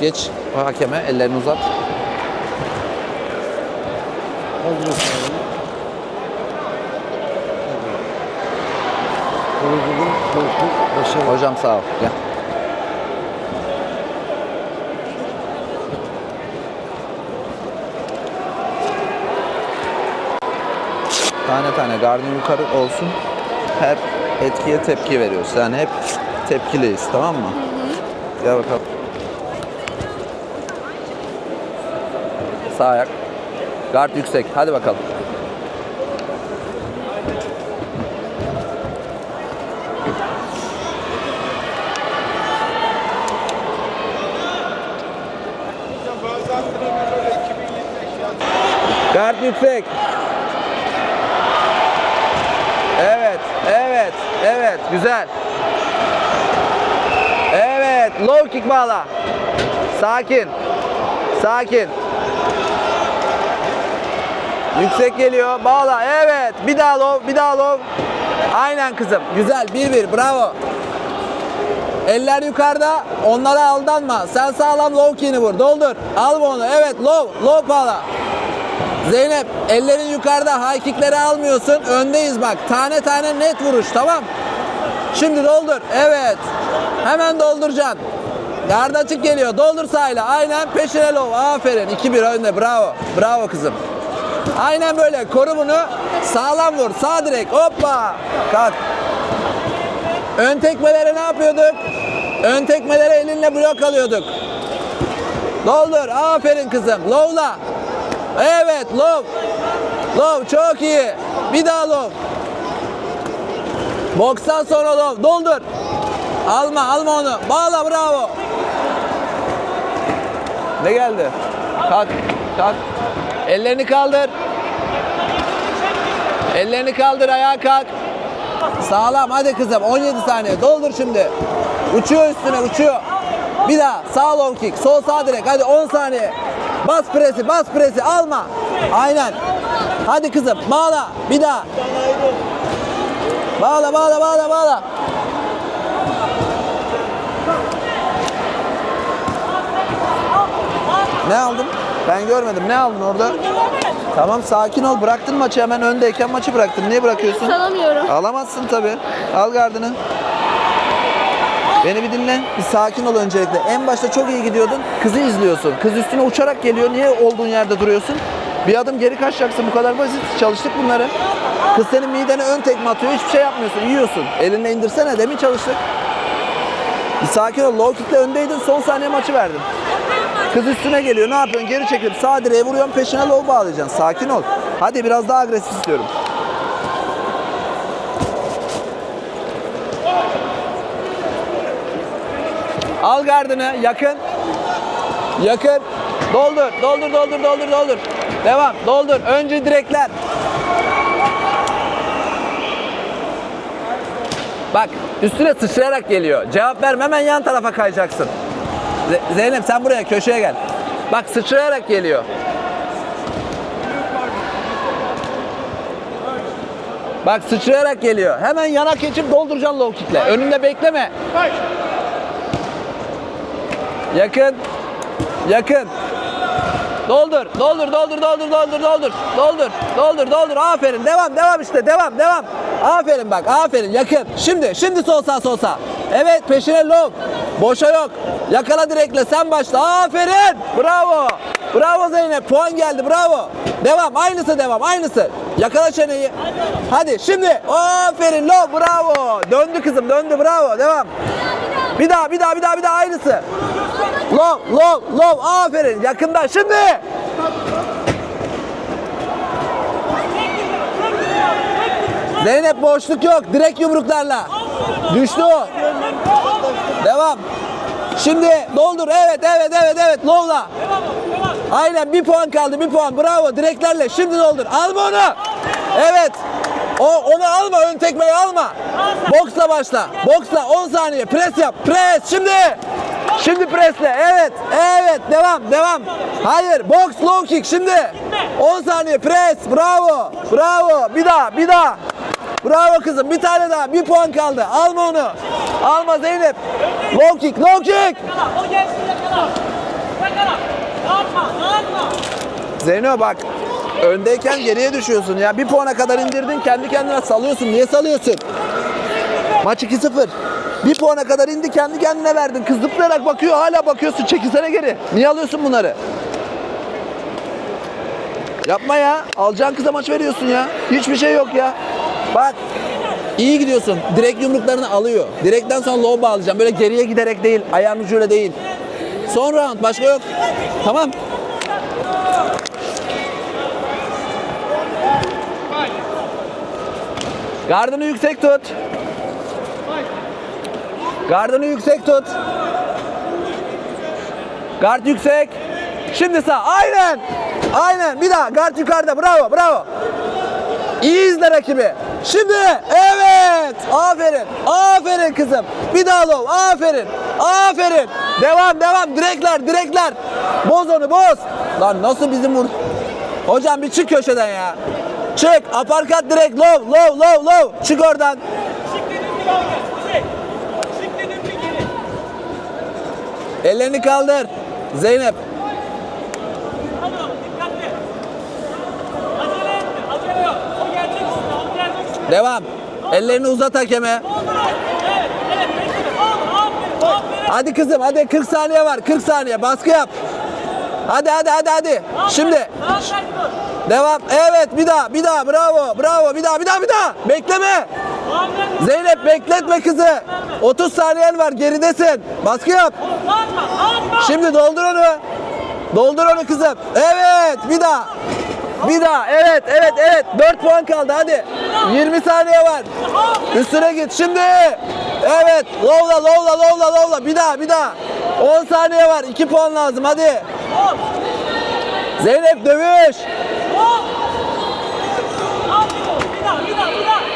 Geç hakeme ellerini uzat. Hocam sağ ol. Gel. Tane tane gardın yukarı olsun. Her etkiye tepki veriyoruz. Yani hep tepkiliyiz tamam mı? Gel bakalım. Sağ ayak. Gard yüksek. Hadi bakalım. Gard yüksek. Evet, evet, evet. Güzel. Evet, low kick bağla. Sakin. Sakin. Yüksek geliyor. Bağla. Evet. Bir daha low, bir daha low. Aynen kızım. Güzel. 1-1. Bravo. Eller yukarıda. Onlara aldanma. Sen sağlam low kick'ini vur. Doldur. Al onu. Evet. Low. Low bağla. Zeynep ellerin yukarıda high kickleri almıyorsun. Öndeyiz bak. Tane tane net vuruş tamam. Şimdi doldur. Evet. Hemen dolduracaksın. Gard açık geliyor. Doldur sahile. Aynen peşine low. Aferin. 2-1 önde. Bravo. Bravo kızım. Aynen böyle. Koru bunu. Sağlam vur. Sağ direk. Hoppa. Kalk. Ön tekmelere ne yapıyorduk? Ön tekmelere elinle blok alıyorduk. Doldur. Aferin kızım. Low'la. Evet low. Low çok iyi. Bir daha low. Bokstan sonra low. Doldur. Alma alma onu. Bağla bravo. Ne geldi? Kalk. Kalk. Ellerini kaldır. Ellerini kaldır ayağa kalk. Sağlam hadi kızım 17 saniye doldur şimdi. Uçuyor üstüne uçuyor. Bir daha sağ long kick sol sağ direkt hadi 10 saniye. Bas presi bas presi alma. Aynen. Hadi kızım bağla bir daha. Bağla bağla bağla bağla. Ne aldın? Ben görmedim. Ne aldın orada? Tamam sakin ol. Bıraktın maçı hemen öndeyken maçı bıraktın. Niye bırakıyorsun? Salamıyorum. Alamazsın tabi. Al gardını. Beni bir dinle. Bir sakin ol öncelikle. En başta çok iyi gidiyordun. Kızı izliyorsun. Kız üstüne uçarak geliyor. Niye olduğun yerde duruyorsun? Bir adım geri kaçacaksın. Bu kadar basit. Çalıştık bunları. Kız senin midene ön tekme atıyor. Hiçbir şey yapmıyorsun. Yiyorsun. Elinle indirsene. Demin çalıştık. Bir sakin ol. Low kick'le öndeydin. Son saniye maçı verdin. Kız üstüne geliyor. Ne yapıyorsun? Geri çekilip sağ direğe vuruyorsun. Peşine low bağlayacaksın. Sakin ol. Hadi biraz daha agresif istiyorum. Al gardını yakın. Yakın. Doldur, doldur, doldur, doldur, doldur. Devam, doldur. Önce direkler. Bak, üstüne sıçrayarak geliyor. Cevap verme hemen yan tarafa kayacaksın. Zeynep sen buraya köşeye gel. Bak sıçrayarak geliyor. Bak sıçrayarak geliyor. Hemen yana geçip dolduracaksın low kick'le. Önünde bekleme. Yakın. Yakın. Doldur, doldur, doldur, doldur, doldur, doldur, doldur, doldur, doldur. Aferin. Devam, devam işte. Devam, devam. Aferin bak, aferin. Yakın. Şimdi, şimdi sol sağ, sol sağ. Evet, peşine low. Boşa yok. Yakala direkle. Sen başla. Aferin. Bravo. Bravo Zeynep. Puan geldi. Bravo. Devam. Aynısı devam. Aynısı. Yakala çeneyi. Hadi şimdi. Aferin. Low. Bravo. Döndü kızım. Döndü. Bravo. Devam. Bir daha, bir daha, bir daha, bir daha aynısı. Low, low, low. Aferin. Yakında. Şimdi. Zeynep boşluk yok. Direkt yumruklarla. Düştü o. Devam. Şimdi doldur. Evet, evet, evet, evet. Low'la. Aynen bir puan kaldı. Bir puan. Bravo. Direklerle. Şimdi doldur. Alma onu. Evet. O onu alma. Ön tekmeyi alma. Boksla başla. Boksla 10 saniye. Pres yap. Pres. Şimdi. Şimdi presle. Evet. Evet. Devam. Devam. Hayır. Boks low kick. Şimdi. 10 saniye. Pres. Bravo. Bravo. Bir daha. Bir daha. Bravo kızım. Bir tane daha. Bir puan kaldı. Alma onu. Alma Zeynep. Low kick. Low kick. Zeyno bak. Öndeyken geriye düşüyorsun ya. Bir puana kadar indirdin kendi kendine salıyorsun. Niye salıyorsun? Maç 2-0. Bir puana kadar indi kendi kendine verdin. Kız zıplayarak bakıyor hala bakıyorsun. Çekilsene geri. Niye alıyorsun bunları? Yapma ya. Alacağın kıza maç veriyorsun ya. Hiçbir şey yok ya. Bak. İyi gidiyorsun. Direkt yumruklarını alıyor. Direkten sonra low bağlayacağım. Böyle geriye giderek değil. Ayağın ucuyla değil. Son round. Başka yok. Tamam. Gardını yüksek tut. Gardını yüksek tut. Gard yüksek. Şimdi sağ. Aynen. Aynen. Bir daha. Gard yukarıda. Bravo. Bravo. İyi izle rakibi. Şimdi. Evet. Aferin. Aferin kızım. Bir daha low. Aferin. Aferin. Devam devam. Direkler direkler. Boz onu boz. Lan nasıl bizim vur... Hocam bir çık köşeden ya. Çık. Aparkat direkt low low low low. Çık oradan. Ellerini kaldır. Zeynep. Devam. Ellerini uzat hakeme. Hadi kızım hadi 40 saniye var 40 saniye baskı yap. Hadi hadi hadi hadi. Şimdi devam. Evet bir daha bir daha bravo bravo bir daha bir daha bir daha. Bekleme. Zeynep bekletme kızı. 30 saniyen var geridesin. Baskı yap. Şimdi doldur onu. Doldur onu kızım. Evet bir daha. Bir daha. Evet, evet, evet. 4 puan kaldı hadi. 20 saniye var. Üstüne git şimdi. Evet. Lovla, lovla, lovla, lovla. Bir daha, bir daha. 10 saniye var. 2 puan lazım hadi. Zeynep dövüş. Bir daha, bir daha, bir daha.